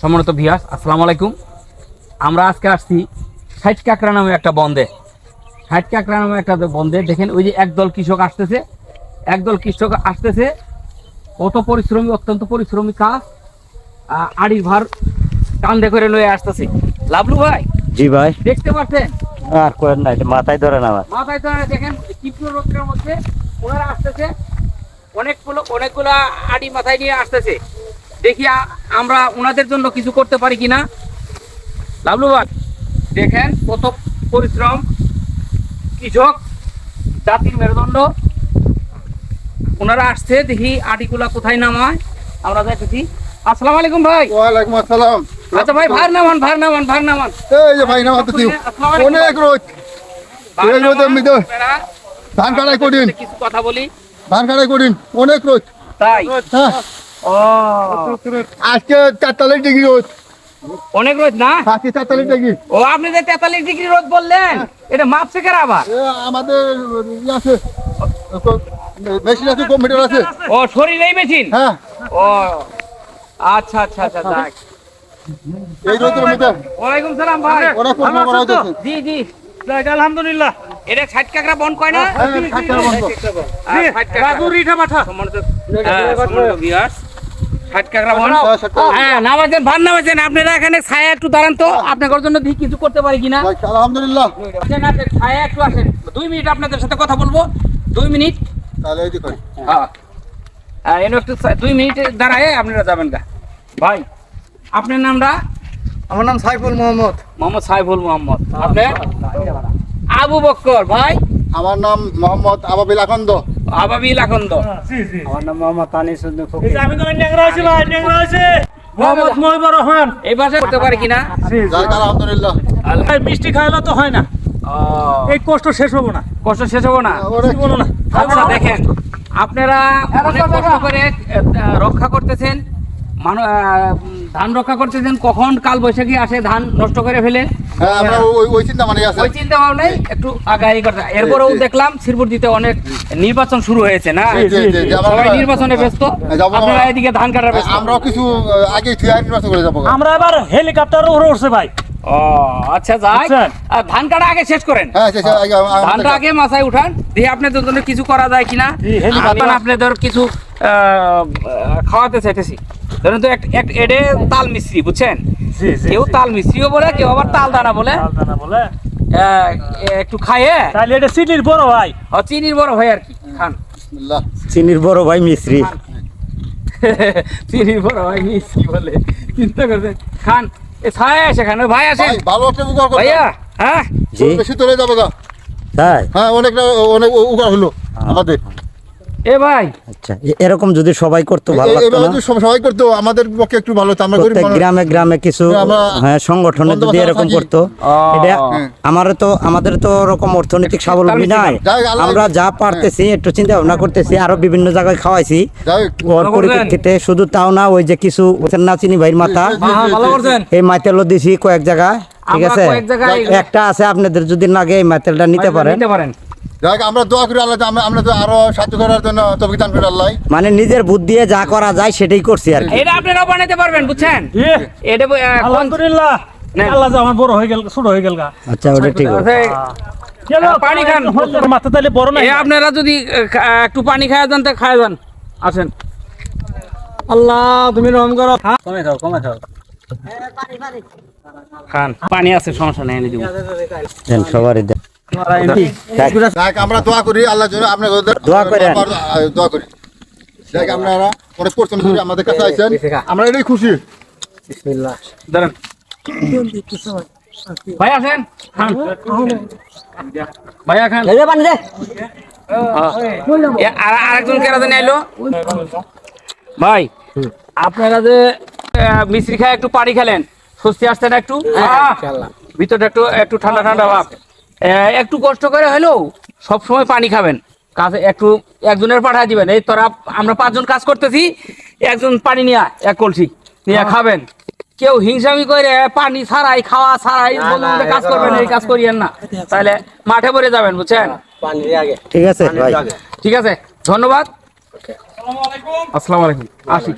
সম্মানিত ভিয়াস আসসালামু আলাইকুম। আমরা আজকে আসছি ষাট কাঁকড়া নামে একটা বন্দে। ষাট কাঁকড়া নামে একটা বন্দে। দেখেন ওই যে একদল কৃষক আসতেছে। একদল কৃষক আসতেছে। কত পরিশ্রমী অত্যন্ত পরিশ্রমী কাজ। আড়ি ভার কান্দে করে লয়ে আসতেছে। লাভলু ভাই জি ভাই। দেখতে পাচ্ছেন? আর করেন না এটা মাথায় ধরে না মাথায় তো দেখেন তীব্র রোদ্রের মধ্যে ওনারা আসতেছে। অনেকগুলো অনেকগুলা আড়ি মাথায় নিয়ে আসতেছে। দেখি আমরা ওনাদের জন্য কিছু করতে পারি কিনা? লাভলু ভাই দেখেন কত পরিশ্রম। কৃষক জাতির মেরুদণ্ড। ওনারা আসছে দেখি আটিগুলা কোথায় নামায়। আমরা দেখেছি আসসালামু আলাইকুম ভাই। ওয়ালাইকুম আসসালাম। আচ্ছা ভাই ভার নামান ভার নামান ভার নামান। এই যে ভাই নামাতে দিও। অনেক রোদ। ভার এই নামান, মধ্যে আপনারা ধান কাটাই করিন কিছু কথা বলি। ধান কাটাই করিন অনেক রোদ। তাই। হ্যাঁ। আজকে চারতাল্লিশ ডিগ্রি রোদ। অনেক রোদ না? আজকে চারতাল্লিশ ডিগ্রি। ও আপনি যে তেতাল্লিশ ডিগ্রি রোদ বললেন এটা মাপছে কার আবার? আমাদের ইয়ে আছে। মেশিন আছে কম্পিউটার আছে। ও শরীর এই মেশিন? হ্যাঁ। ও আচ্ছা আচ্ছা আচ্ছা যাক। এই রোদের মধ্যে। ওয়ালাইকুম সালাম ভাই। অনেক পরিশ্রম করা হচ্ছে জি জি। আলহামদুলিল্লাহ। এটা ষাট কাকড়া বন কয় না? হ্যাঁ, ষাট ষাট কাঁকড়া। সম্মানিত হ্যাঁ, সম্মানিত বন হ্যাঁ, ষাট টাকা। নামাজেন ভান নামাজেন আপনারা এখানে ছায়া একটু দাঁড়ান তো আপনাদের জন্য কিছু করতে পারি কিনা। আলহামদুলিল্লাহ। আসেন, ছায়া একটু আসেন। দুই মিনিট আপনাদের সাথে কথা বলব। দুই মিনিট। তাহলে হ্যাঁ। হ্যাঁ, একটু দুই মিনিট দাঁড়ায় আপনারা যাবেন গা। ভাই আপনার নামটা আমার নাম সাইফুল মোহাম্মদ। মোহাম্মদ সাইফুল মোহাম্মদ। আপনার? আবু বক্কর ভাই। আমার নাম মোহাম্মদ আবাবিল আকন্দ। আবাবিল আকন্দ আমার নাম মোহাম্মদ আনিস আমি তো ন্যাংরা আছি ভাই ন্যাংরা আছে মোহাম্মদ মহিবুর রহমান। এই ভাষা করতে পারি কিনা? আলহামদুলিল্লাহ। ভাই মিষ্টি খাইলে তো হয় না। এই কষ্ট শেষ হব না। কষ্ট শেষ হব না? না। আচ্ছা দেখেন আপনারা অনেক কষ্ট করে রক্ষা করতেছেন। আহ, ধান রক্ষা করতেছেন কখন কাল বৈশাখী আসে ধান নষ্ট করে ফেলে? আমরা ওই ওই চিন্তা আছে। ওই চিন্তা ভাবনাই একটু আগাই করতে এরপরেও দেখলাম শিরপুরদিতে অনেক নির্বাচন শুরু হয়েছে না? জি, জি, জি, জি, আমরা- সবাই নির্বাচনে ব্যস্ত। আপনারা এদিকে ধান কাটার ব্যস্ত। আমরাও কিছু আগে নির্বাচন করে যাব। আমরা এবার হেলিকপ্টার উপরে উঠছে ভাই। ও আচ্ছা যাই। ধান কাটা আগে শেষ করেন। হ্যাঁ ধানটা আগে মাথায় উঠান দিয়ে আপনাদের জন্য কিছু করা যায় কিনা? আপনাদের কিছু আহ, খাওয়াতে চাইতেছি। ধরুন তো এক- এডে তাল মিস্ত্রি বুঝছেন? কেউ তাল মিস্ত্রিও বলে কেউ আবার তাল দানা বলে। একটু খাইয়ে। তাহলে এটা চিনির বড় ভাই। ও, চিনির বড় ভাই আর কি খান। চিনির বড় ভাই মিস্ত্রি চিনির বড় হয় মিস্ত্রি বলে। চিন্তা করছেন খান এ ছায় আসে খান ওই ভাই আসেন। ভাই, ভালো একটা করবেন। ভাইয়া হ্যাঁ? বেশি তোলে যাবে গা। তাই হ্যাঁ অনেকটা অনেক উপকার হলো আমাদের। এ ভাই। আচ্ছা এরকম যদি সবাই করতো ভালো লাগতো না? সবাই করতো আমাদের পক্ষে একটু ভালো হতো। আমরা গরিব গ্রামে গ্রামে কিছু হ্যাঁ সংগঠনে যদি এরকম। করতো এটা আমার তো আমাদের তো অর্থনৈতিক স্বাবলম্বী নাই। আমরা যা পারতেছি একটু চিন্তা ভাবনা করতেছি আরও বিভিন্ন জায়গায় খাওয়াইছি। ওর পরিপ্রেক্ষিতে শুধু তাও না ওই যে কিছু নাচিনি ভাইয়ের মাথা হ্যাঁ ভালো করছেন। এই মাইতেলও দিছি কয়েক জায়গায় ঠিক আছে? একটা আছে আপনাদের যদি লাগে এই মাইতেলটা নিতে পারেন। নিতে পারেন। যাই আমরা দোয়া করি আল্লাহ আমরা আমরা তো আরও সাহায্য করার জন্য তবে দান করি আল্লাহ। মানে নিজের বুদ্ধি দিয়ে যা করা যায় সেটাই করছি আর এটা আপনারাও বানাইতে পারবেন বুঝছেন? এটা আলহামদুলিল্লাহ। আল্লাহ যা আমার বড় হয়ে গেল ছোট হয়ে গেল আচ্ছা ওটা ঠিক আছে। পানি খান। মাথা তাহলে বড় না আপনারা যদি একটু পানি খাওয়া যান তা খাওয়া যান। আসেন। আল্লাহ তুমি রহম করো। কমে খাও কমে খাও খান। পানি আছে সমস্যা নেই এনে দিব। সবারই আমরা দোয়া করি আল্লাহর জন্য আপনার দোয়া করেন। দোয়া করি। যাই আপনারা অনেক পরিশ্রম করে আমাদের কাছে আইছেন আমরা এটাই খুশি। ধরেন ভাই আসেন। খান। ভাইয়া খান। এ, আর আরেকজন কেরা জানি আইলো? ভাই আপনারা যে আহ, মিশ্রি খায় একটু পানি খেলেন। স্বস্তি আসছে না একটু? আহ, ভিতরটা একটু একটু ঠান্ডা ঠান্ডা ভাব। একটু কষ্ট করে হলেও সব সময় পানি খাবেন। কাছে একটু একজনের পাঠায় দিবেন। এই তোরা আমরা পাঁচজন কাজ করতেছি একজন পানি নিয়ে এক কলসি নিয়ে খাবেন। কেউ হিংসামি করে পানি ছাড়াই খাওয়া ছাড়াই কাজ করবেন এই কাজ করিয়েন না। তাহলে মাঠে পড়ে যাবেন বুঝছেন? ঠিক আছে ঠিক আছে ধন্যবাদ। আসসালামু আলাইকুম। আসি।